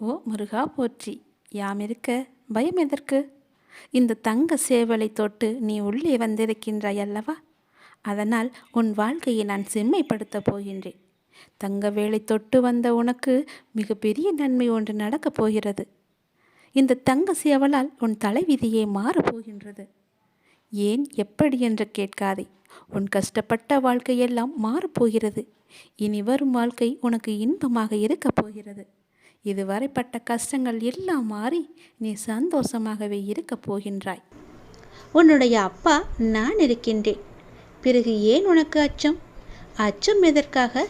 ஓ முருகா போற்றி யாம் இருக்க? பயம் எதற்கு? இந்த தங்க சேவலை தொட்டு நீ உள்ளே வந்திருக்கின்றாய் அல்லவா? அதனால் உன் வாழ்க்கையை நான் செம்மைப்படுத்தப் போகின்றேன். தங்க வேலை தொட்டு வந்த உனக்கு மிகப்பெரிய நன்மை ஒன்று நடக்கப் போகிறது. இந்த தங்க சேவலால் உன் தலைவிதியே மாறப்போகின்றது ஏன் எப்படி என்று கேட்காதே. உன் கஷ்டப்பட்ட வாழ்க்கையெல்லாம் மாறப்போகிறது இனி வரும் வாழ்க்கை உனக்கு இன்பமாக இருக்கப் போகிறது. இதுவரை பட்ட கஷ்டங்கள் எல்லாம் மாறி நீ சந்தோஷமாகவே இருக்கப் போகின்றாய். உன்னுடைய அப்பா நான் இருக்கின்றேன். பிறகு ஏன் உனக்கு அச்சம்? அச்சம் எதற்காக?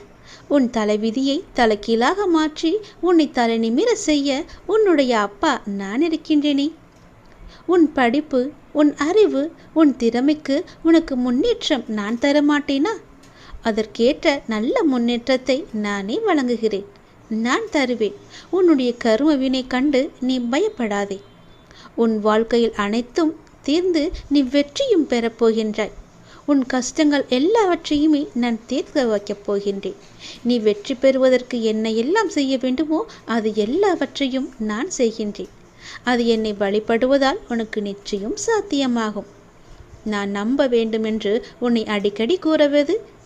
உன் தலைவிதியை தலைகீழாக மாற்றி உன்னை தலை நிமிர செய்ய உன்னுடைய அப்பா நான் இருக்கின்றேனே. உன் படிப்பு உன் அறிவு உன் திறமைக்கு உனக்கு முன்னேற்றம் நான் தர மாட்டேனா அதற்கேற்ற நல்ல முன்னேற்றத்தை நானே வழங்குகிறேன். நான் தருவேன். உன்னுடைய கரும வினை கண்டு நீ பயப்படாதே. உன் வாழ்க்கையில் அனைத்தும் தீர்ந்து நீ வெற்றியும் பெறப்போகின்றாய் உன் கஷ்டங்கள் எல்லாவற்றையுமே நான் தீர்க்க வைக்கப் போகின்றேன். நீ வெற்றி பெறுவதற்கு என்ன எல்லாம் செய்ய வேண்டுமோ அது எல்லாவற்றையும் நான் செய்கின்றேன். அது என்னை வழிபடுவதால் உனக்கு நிச்சயம் சாத்தியமாகும். நான் நம்ப வேண்டுமென்று உன்னை அடிக்கடி கூறுவது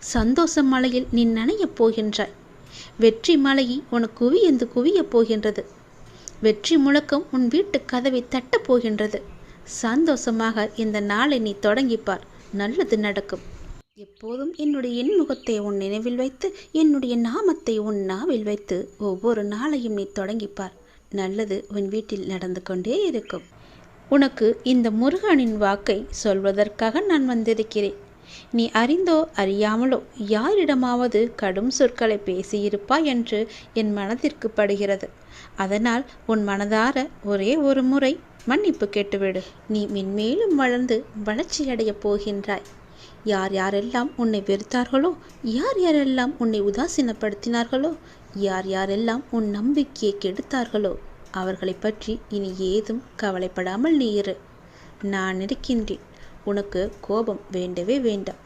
சந்தோஷ மலையில் நீ நனையப் போகின்றாய். வெற்றி மலையை உனக்கு குவியந்து குவியப் போகின்றது. வெற்றி முழக்கம் உன் வீட்டு கதவை தட்டப் போகின்றது. சந்தோஷமாக இந்த நாளை நீ தொடங்கிப்பார். நல்லது நடக்கும். எப்போதும் என்னுடைய எண்முகத்தை உன் நினைவில் வைத்து என்னுடைய நாமத்தை உன் நாவில் வைத்து ஒவ்வொரு நாளையும் நீ தொடங்கிப்பார். நல்லது உன் வீட்டில் நடந்து கொண்டே இருக்கும். உனக்கு இந்த முருகனின் வாக்கை சொல்வதற்காக நான் வந்திருக்கிறேன். நீ அறிந்தோ அறியாமலோ யாரிடமாவது கடும் சொற்களை பேசியிருப்பாய் என்று என் மனதிற்கு படுகிறது. அதனால் உன் மனதார ஒரே ஒரு முறை மன்னிப்பு கேட்டுவிடு. நீ மென்மேலும் வளர்ந்து வளர்ச்சியடையப் போகின்றாய். யார் யாரெல்லாம் உன்னை வெறுத்தார்களோ யார் யாரெல்லாம் உன்னை உதாசீனப்படுத்தினார்களோ யார் யாரெல்லாம் உன் நம்பிக்கையை கெடுத்தார்களோ அவர்களை பற்றி இனி ஏதும் கவலைப்படாமல் நீ இரு. நான் இருக்கின்றேன். உனக்கு கோபம் வேண்டவே வேண்டாம்.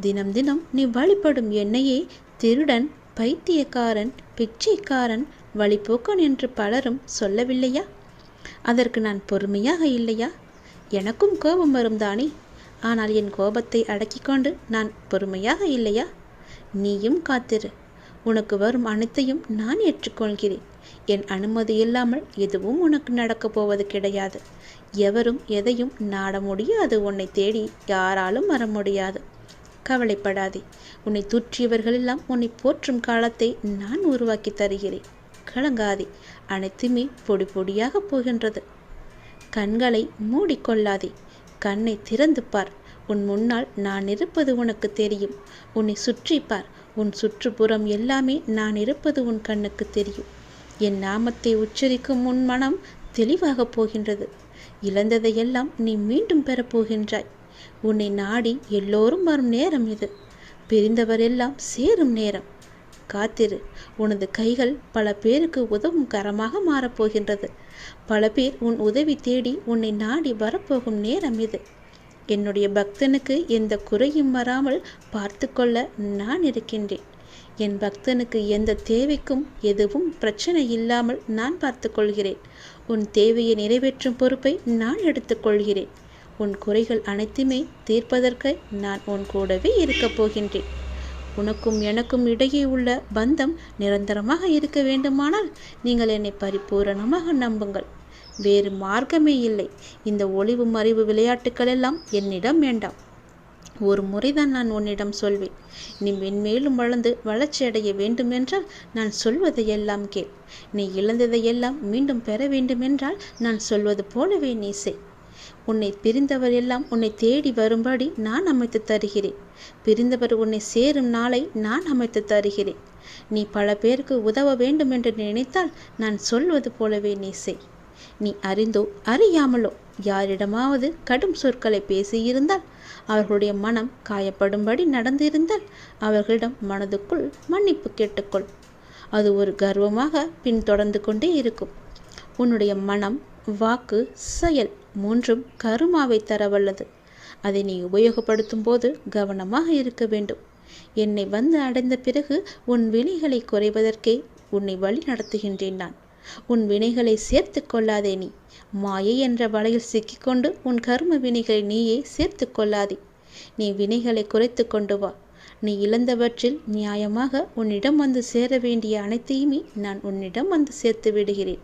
தினம் தினம் நீ வழிபடும் என்னையே திருடன் பைத்தியக்காரன் பிச்சைக்காரன் வழிபோக்கன் என்று பலரும் சொல்லவில்லையா? அதற்கு நான் பொறுமையாக இல்லையா? எனக்கும் கோபம் வரும் தானே. ஆனால் என் கோபத்தை அடக்கிக் கொண்டு நான் பொறுமையாக இல்லையா? நீயும் காத்திரு. உனக்கு வரும் அனைத்தையும் நான் ஏற்றுக்கொள்கிறேன். என் அனுமதி இல்லாமல் எதுவும் உனக்கு நடக்கப் போவது கிடையாது. எவரும் எதையும் நாட முடியாது. உன்னை தேடி யாராலும் வர முடியாது. கவலைப்படாதே. உன்னை தூற்றியவர்களெல்லாம் உன்னை போற்றும் காலத்தை நான் உருவாக்கி தருகிறேன். கலங்காதே. அனைத்துமே பொடி பொடியாக போகின்றது. கண்களை மூடிக்கொள்ளாதே. கண்ணை திறந்து பார். உன் முன்னால் நான் இருப்பது உனக்கு தெரியும். உன்னை சுற்றி பார். உன் சுற்றுப்புறம் எல்லாமே நான் இருப்பது உன் கண்ணுக்கு தெரியும். என் நாமத்தை உச்சரிக்கும் உன் மனம் தெளிவாகப் போகின்றது. இழந்ததையெல்லாம் நீ மீண்டும் பெறப்போகின்றாய் உன்னை நாடி எல்லோரும் வரும் நேரம் இது. பிரிந்தவரெல்லாம் சேரும் நேரம். காத்திரு. உனது கைகள் பல பேருக்கு உதவும் கரமாக மாறப்போகின்றது பல பேர் உன் உதவி தேடி உன்னை நாடி வரப்போகும் நேரம் இது. என்னுடைய பக்தனுக்கு எந்த குறையும் வராமல் பார்த்து கொள்ள நான் இருக்கின்றேன். என் பக்தனுக்கு எந்த தேவைக்கும் எதுவும் பிரச்சனை இல்லாமல் நான் பார்த்து கொள்கிறேன். உன் தேவையை நிறைவேற்றும் பொறுப்பை நான் எடுத்துக்கொள்கிறேன். உன் குறைகள் அனைத்துமே தீர்ப்பதற்கு நான் உன் கூடவே இருக்கப் போகின்றேன். உனக்கும் எனக்கும் இடையே உள்ள பந்தம் நிரந்தரமாக இருக்க வேண்டுமானால் நீங்கள் என்னை பரிபூரணமாக நம்புங்கள். வேறு மார்க்கமே இல்லை. இந்த ஒளிவு மறைவு விளையாட்டுக்கள் எல்லாம் என்னிடம் வேண்டாம். ஒரு முறைதான் நான் உன்னிடம் சொல்வேன். நீ மென்மேலும் வளர்ந்து வளர்ச்சி அடைய வேண்டுமென்றால் நான் சொல்வதையெல்லாம் கேள். நீ இழந்ததையெல்லாம் மீண்டும் பெற வேண்டுமென்றால் நான் சொல்வது போலவே நீ செய். உன்னை பிரிந்தவர் எல்லாம் உன்னை தேடி வரும்படி நான் அமைத்து தருகிறேன். பிரிந்தவர் உன்னை சேரும் நாளை நான் அமைத்து தருகிறேன். நீ பல பேருக்கு உதவ வேண்டும் என்று நினைத்தால் நான் சொல்வது போலவே நீ செய். நீ அறிந்தோ அறியாமலோ யாரிடமாவது கடும் சொற்களை பேசியிருந்தால் அவர்களுடைய மனம் காயப்படும்படி நடந்திருந்தால் அவர்களிடம் மனதுக்குள் மன்னிப்பு கேட்டுக்கொள். அது ஒரு கர்வமாக பின்தொடர்ந்து கொண்டே இருக்கும். உன்னுடைய மனம் வாக்கு செயல் மூன்றும் கருமாவை தரவல்லது. அதை நீ உபயோகப்படுத்தும் போது கவனமாக இருக்க வேண்டும். என்னை வந்து அடைந்த பிறகு உன் விழிகளை குறைவதற்கே உன்னை வழி நடத்துகின்றேன் நான். உன் வினைகளை சேர்த்து கொள்ளாதே நீ. மாயை என்ற வலையில் சிக்கிக்கொண்டு உன் கர்ம வினைகளை நீயே சேர்த்து கொள்ளாதே. நீ வினைகளை குறைத்து கொண்டு வா. நீ இழந்தவற்றில் நியாயமாக உன்னிடம் வந்து சேர வேண்டிய அனைத்தையுமே நான் உன்னிடம் வந்து சேர்த்து விடுகிறேன்.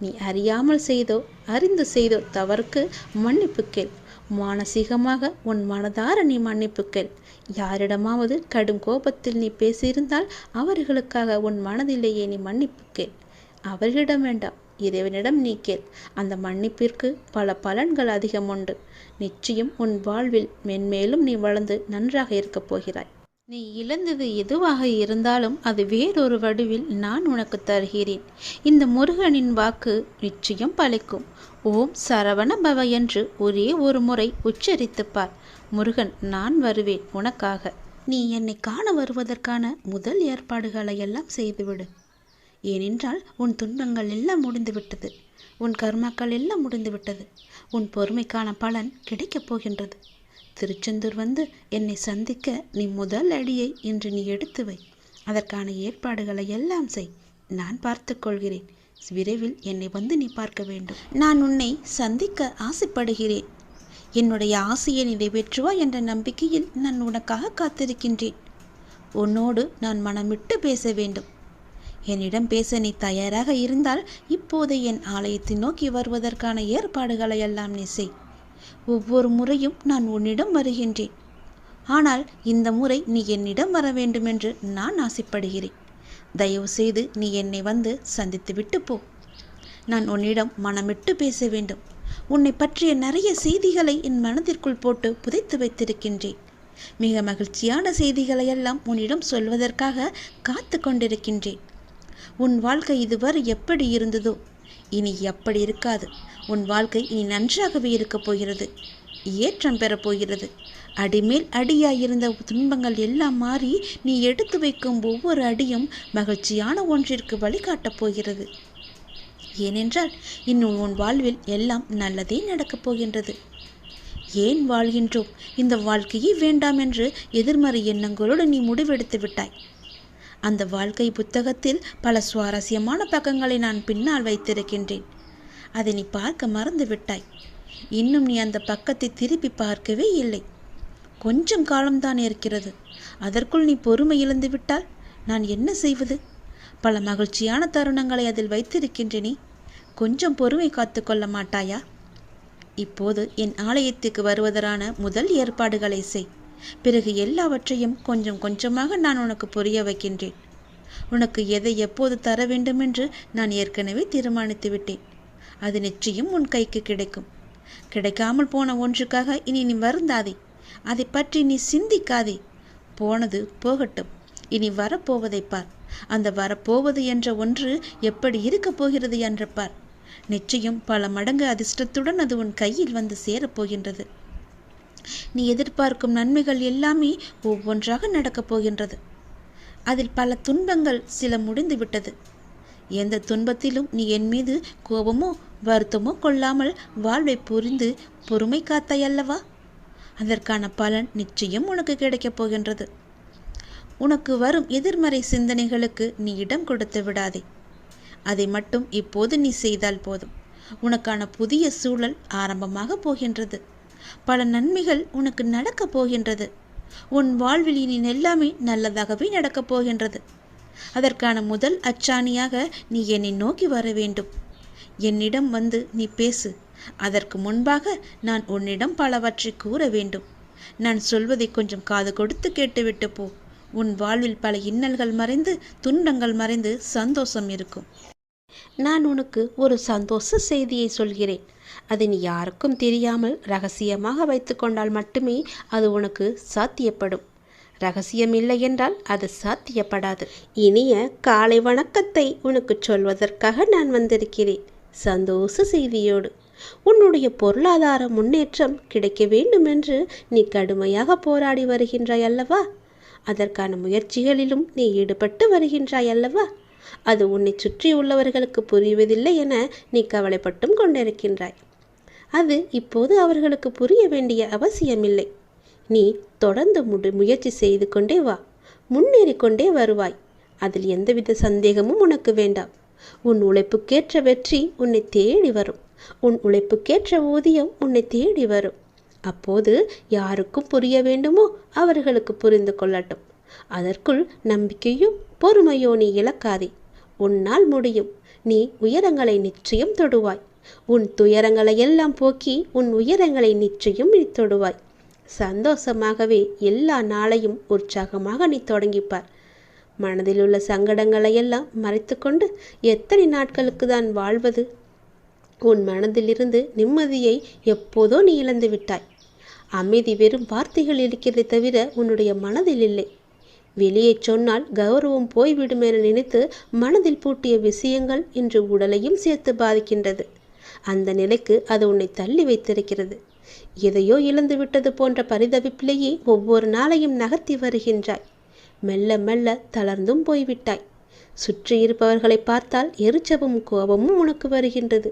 நீ அறியாமல் செய்தோ அறிந்து செய்தோ தவறுக்கு மன்னிப்பு கேள். மானசீகமாக உன் மனதார நீ மன்னிப்பு கேள். யாரிடமாவது கடும் கோபத்தில் நீ பேசியிருந்தால் அவர்களுக்காக உன் மனதிலேயே நீ மன்னிப்பு கேள். அவர்களிடம் வேண்டாம். இறைவனிடம் நீ கேள். அந்த மன்னிப்பிற்கு பல பலன்கள் அதிகம் உண்டு. நிச்சயம் உன் வாழ்வில் மென்மேலும் நீ வளர்ந்து நன்றாக இருக்கப் போகிறாய். நீ இழந்தது எதுவாக இருந்தாலும் அது வேறொரு வடிவில் நான் உனக்கு தருகிறேன். இந்த முருகனின் வாக்கு நிச்சயம் பலிக்கும். ஓம் சரவண பவ என்று ஒரே ஒரு முறை உச்சரித்துப் பார். முருகன் நான் வருவேன் உனக்காக. நீ என்னை காண வருவதற்கான முதல் ஏற்பாடுகளை எல்லாம் செய்துவிடு. ஏனென்றால் உன் துன்பங்கள் எல்லாம் முடிந்துவிட்டது. உன் கர்மாக்கள் எல்லாம் முடிந்துவிட்டது. உன் பொறுமைக்கான பலன் கிடைக்கப் போகின்றது. திருச்செந்தூர் வந்து என்னை சந்திக்க நீ முதல் அடியை இன்று நீ எடுத்து வை. அதற்கான ஏற்பாடுகளை எல்லாம் செய். நான் பார்த்துக்கொள்கிறேன் விரைவில் என்னை வந்து நீ பார்க்க வேண்டும். நான் உன்னை சந்திக்க ஆசைப்படுகிறேன். என்னுடைய ஆசையை நிறைவேற்றுவா என்ற நம்பிக்கையில் நான் உனக்காக காத்திருக்கின்றேன். உன்னோடு நான் மனமிட்டு பேச வேண்டும். என்னிடம் பேச நீ தயாராக இருந்தால் இப்போது என் ஆலயத்தை நோக்கி வருவதற்கான ஏற்பாடுகளை எல்லாம் நீ செய். ஒவ்வொரு முறையும் நான் உன்னிடம் வருகின்றேன். ஆனால் இந்த முறை நீ என்னிடம் வர வேண்டுமென்று நான் ஆசைப்படுகிறேன். தயவு செய்து நீ என்னை வந்து சந்தித்துவிட்டு போ. நான் உன்னிடம் மனமிட்டு பேச வேண்டும். உன்னை பற்றிய நிறைய செய்திகளை என் மனதிற்குள் போட்டு புதைத்து வைத்திருக்கின்றேன். மிக மகிழ்ச்சியான செய்திகளை எல்லாம் உன்னிடம் சொல்வதற்காக காத்து கொண்டிருக்கின்றேன். உன் வாழ்க்கை இதுவரை எப்படி இருந்ததோ? இனி எப்படி இருக்காது. உன் வாழ்க்கை இனி நன்றாகவே இருக்கப் போகிறது. ஏற்றம் பெறப் போகிறது. அடிமேல் அடியாயிருந்த துன்பங்கள் எல்லாம் மாறி நீ எடுத்து வைக்கும் ஒவ்வொரு அடியும் மகிழ்ச்சியான ஒன்றிற்கு வழிகாட்டப் போகிறது. ஏனென்றால் இன்னும் உன் வாழ்வில் எல்லாம் நல்லதே நடக்கப் போகின்றது. ஏன் வாழ்கின்றோம்? இந்த வாழ்க்கையே வேண்டாம் என்று எதிர்மறை எண்ணங்களோடு நீ முடிவெடுத்து விட்டாய். அந்த வாழ்க்கை புத்தகத்தில் பல சுவாரஸ்யமான பக்கங்களை நான் பின்னால் வைத்திருக்கின்றேன். அதை நீ பார்க்க மறந்து விட்டாய். இன்னும் நீ அந்த பக்கத்தை திருப்பி பார்க்கவே இல்லை. கொஞ்சம் காலம்தான் இருக்கிறது. அதற்குள் நீ பொறுமை இழந்து விட்டால் நான் என்ன செய்வது? பல மகிழ்ச்சியான தருணங்களை அதில் வைத்திருக்கின்றனே. கொஞ்சம் பொறுமை காத்து கொள்ள மாட்டாயா? இப்போது என் ஆலயத்துக்கு வருவதற்கான முதல் ஏற்பாடுகளை செய். பிறகு எல்லாவற்றையும் கொஞ்சம் கொஞ்சமாக நான் உனக்கு புரிய வைக்கின்றேன். உனக்கு எதை எப்போது தர வேண்டுமென்று நான் ஏற்கனவே தீர்மானித்து விட்டேன். அது நிச்சயம் உன் கைக்கு கிடைக்கும். கிடைக்காமல் போன ஒன்றுக்காக இனி நீ வருந்தாதே. அதை பற்றி நீ சிந்திக்காதே. போனது போகட்டும். இனி வரப்போவதை பார். அந்த வரப்போவது என்ற ஒன்று எப்படி இருக்கப் போகிறது என்று பார். நிச்சயம் பல மடங்கு அதிர்ஷ்டத்துடன் அது உன் கையில் வந்து சேரப்போகின்றது நீ எதிர்பார்க்கும் நன்மைகள் எல்லாமே ஒவ்வொன்றாக நடக்கப் போகின்றது. அதில் பல துன்பங்கள் சில முடிந்து விட்டது. எந்த துன்பத்திலும் நீ என் மீது கோபமோ வருத்தமோ கொள்ளாமல் வாழ்வை புரிந்து பொறுமை காத்தாய் அல்லவா? அதற்கான பலன் நிச்சயம் உனக்கு கிடைக்கப் போகின்றது. உனக்கு வரும் எதிர்மறை சிந்தனைகளுக்கு நீ இடம் கொடுத்து விடாதே. அதை மட்டும் இப்போது நீ செய்தால் போதும். உனக்கான புதிய சூழல் ஆரம்பமாக போகின்றது. பல நன்மைகள் உனக்கு நடக்கப் போகின்றது. உன் வாழ்வில் இனி எல்லாமே நல்லதாகவே நடக்கப் போகின்றது. அதற்கான முதல் அச்சாணியாக நீ என்னை நோக்கி வர வேண்டும். என்னிடம் வந்து நீ பேசு. அதற்கு முன்பாக நான் உன்னிடம் பலவற்றை கூற வேண்டும். நான் சொல்வதை கொஞ்சம் காது கொடுத்து கேட்டுவிட்டு போ. உன் வாழ்வில் பல இன்னல்கள் மறைந்து துன்பங்கள் மறைந்து சந்தோஷம் இருக்கும். நான் உனக்கு ஒரு சந்தோஷ செய்தியை சொல்கிறேன். அதை நீ யாருக்கும் தெரியாமல் ரகசியமாக வைத்துக்கொண்டால் மட்டுமே அது உனக்கு சாத்தியப்படும். ரகசியம் இல்லை என்றால் அது சாத்தியப்படாது. இனிய காலை வணக்கத்தை உனக்கு சொல்வதற்காக நான் வந்திருக்கிறேன். சந்தோஷ செய்தியோடு. உன்னுடைய பொருளாதார முன்னேற்றம் கிடைக்க வேண்டும் என்று நீ கடுமையாக போராடி வருகின்றாய் அல்லவா? அதற்கான முயற்சிகளிலும் நீ ஈடுபட்டு வருகின்றாய் அல்லவா? அது உன்னை சுற்றியுள்ளவர்களுக்கு புரிவதில்லை என நீ கவலைப்பட்டும் கொண்டிருக்கின்றாய். அது இப்போது அவர்களுக்கு புரிய வேண்டிய அவசியமில்லை. நீ தொடர்ந்து முடி முயற்சி செய்து கொண்டே வா. முன்னேறி கொண்டே வருவாய். அதில் எந்தவித சந்தேகமும் உனக்கு வேண்டாம். உன் உழைப்புக்கேற்ற வெற்றி உன்னை தேடி வரும். உன் உழைப்புக்கேற்ற ஊதியம் உன்னை தேடி வரும். அப்போது யாருக்கும் புரிய வேண்டுமோ அவர்களுக்கு புரிந்து கொள்ளட்டும். அதற்குள் நம்பிக்கையும் பொறுமையோ நீ இழக்காதே. உன்னால் முடியும். நீ உயரங்களை நிச்சயம் தொடுவாய். உன் துயரங்களை எல்லாம் போக்கி உன் உயரங்களை நிச்சயம் நீ தொடுவாய். சந்தோஷமாகவே எல்லா நாளையும் உற்சாகமாக நீ தொடங்கிப்பார். மனதில் உள்ள சங்கடங்களை எல்லாம் மறைத்துக்கொண்டு எத்தனை நாட்களுக்கு தான் வாழ்வது? உன் மனதிலிருந்து நிம்மதியை எப்போதோ நீ இழந்து விட்டாய் அமைதி வெறும் வார்த்தைகள் இருக்கிறதை தவிர உன்னுடைய மனதில் இல்லை. வெளியே சொன்னால் கௌரவம் போய்விடும் என நினைத்து மனதில் பூட்டிய விஷயங்கள் இன்று உடலையும் சேர்த்து பாதிக்கின்றது. அந்த நிலைக்கு அது உன்னை தள்ளி வைத்திருக்கிறது. எதையோ இழந்து விட்டது போன்ற பரிதவிப்பிலேயே ஒவ்வொரு நாளையும் நகர்த்தி வருகின்றாய். மெல்ல மெல்ல தளர்ந்தும் போய்விட்டாய். சுற்றி இருப்பவர்களை பார்த்தால் எரிச்சவும் கோபமும் உனக்கு வருகின்றது.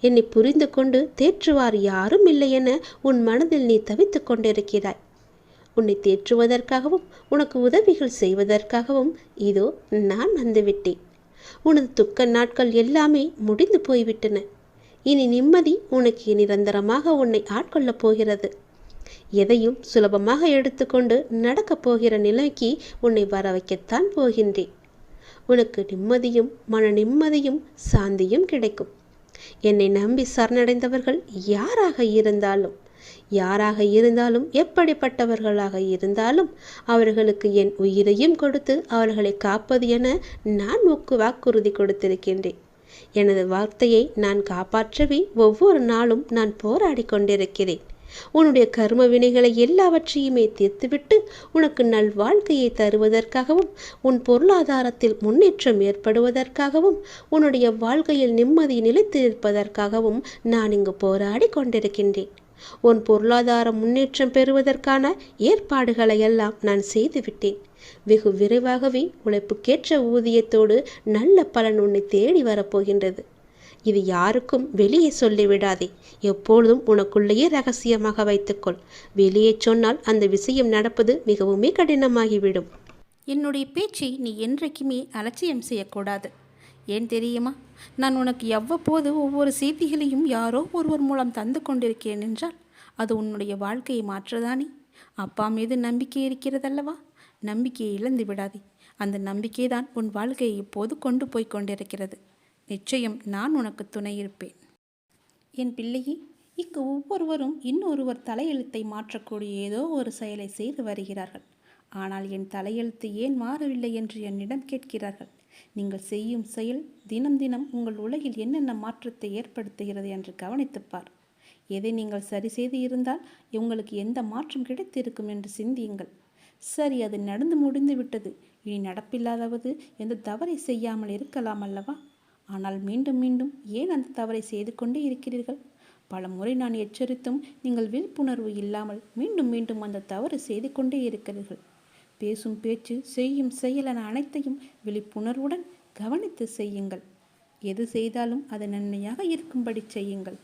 என்னை புரிந்து கொண்டு தேற்றுவார் யாரும் இல்லை என உன் மனதில் நீ தவித்துக் கொண்டிருக்கிறாய். உன்னை தேற்றுவதற்காகவும் உனக்கு உதவிகள் செய்வதற்காகவும் இதோ நான் வந்துவிட்டேன். உனது துக்க நாட்கள் எல்லாமே முடிந்து போய்விட்டன. இனி நிம்மதி உனக்கு நிரந்தரமாக உன்னை ஆட்கொள்ளப் போகிறது. எதையும் சுலபமாக எடுத்துக்கொண்டு நடக்கப் போகிற நிலைக்கு உன்னை வர வைக்கத்தான் போகின்றேன். உனக்கு நிம்மதியும் மன நிம்மதியும் சாந்தியும் கிடைக்கும். என்னை நம்பி சரணடைந்தவர்கள் யாராக இருந்தாலும் யாராக இருந்தாலும் எப்படிப்பட்டவர்களாக இருந்தாலும் அவர்களுக்கு என் உயிரையும் கொடுத்து அவர்களை காப்பது என நான் உக்கு வாக்குறுதி கொடுத்திருக்கின்றேன். எனது வார்த்தையை நான் காப்பாற்றவே ஒவ்வொரு நாளும் நான் போராடி கொண்டிருக்கிறேன். உன்னுடைய கர்ம வினைகளை எல்லாவற்றையுமே தீர்த்துவிட்டு உனக்கு நல் வாழ்க்கையை தருவதற்காகவும் உன் பொருளாதாரத்தில் முன்னேற்றம் ஏற்படுவதற்காகவும் உன்னுடைய வாழ்க்கையில் நிம்மதி நிலைத்திருப்பதற்காகவும் நான் இங்கு போராடி கொண்டிருக்கின்றேன். உன் பொருளாதார முன்னேற்றம் பெறுவதற்கான ஏற்பாடுகளை எல்லாம் நான் செய்துவிட்டேன். வெகு விரைவாகவே உழைப்புக்கேற்ற ஊதியத்தோடு நல்ல பலன் உன்னை தேடி வரப்போகின்றது. இது யாருக்கும் வெளியே சொல்லிவிடாதே. எப்பொழுதும் உனக்குள்ளேயே ரகசியமாக வைத்துக்கொள். வெளியே சொன்னால் அந்த விஷயம் நடப்பது மிகவுமே கடினமாகிவிடும். என்னுடைய பேச்சை நீ என்றைக்குமே அலட்சியம் செய்யக்கூடாது. ஏன் தெரியுமா? நான் உனக்கு எவ்வப்போது ஒவ்வொரு செய்திகளையும் யாரோ ஒருவர் மூலம் தந்து கொண்டிருக்கிறேன் என்றால் அது உன்னுடைய வாழ்க்கையை மாற்றதானே? அப்பா மீது நம்பிக்கை இருக்கிறதல்லவா? நம்பிக்கையை இழந்து விடாதே. அந்த நம்பிக்கை தான் உன் வாழ்க்கையை இப்போது கொண்டு போய் கொண்டிருக்கிறது. நிச்சயம் நான் உனக்கு துணை இருப்பேன். என் பிள்ளையே இங்கு ஒவ்வொருவரும் இன்னொருவர் தலையெழுத்தை மாற்றக்கூடிய ஏதோ ஒரு செயலை செய்து வருகிறார்கள். ஆனால் என் தலையெழுத்து ஏன் மாறவில்லை என்று என்னிடம் கேட்கிறார்கள். நீங்கள் செய்யும் செயல் தினம் தினம் உங்கள் உலகில் என்னென்ன மாற்றத்தை ஏற்படுத்துகிறது என்று கவனித்துப்பார். எதை நீங்கள் சரி செய்து இருந்தால் உங்களுக்கு எந்த மாற்றம் கிடைத்திருக்கும் என்று சிந்தியுங்கள். சரி அது நடந்து முடிந்து விட்டது. இனி நடப்பில்லாதாவது எந்த தவறை செய்யாமல் இருக்கலாம் அல்லவா? ஆனால் மீண்டும் மீண்டும் ஏன் அந்த தவறை செய்து கொண்டே இருக்கிறீர்கள்? பல முறை நான் எச்சரித்தும் நீங்கள் விழிப்புணர்வு இல்லாமல் மீண்டும் மீண்டும் அந்த தவறு செய்து கொண்டே இருக்கிறீர்கள். பேசும் பேச்சு செய்யும் செயலன அனைத்தையும் விழிப்புணர்வுடன் கவனித்து செய்யுங்கள். எது செய்தாலும் அது நன்மையாக இருக்கும்படி செய்யுங்கள்.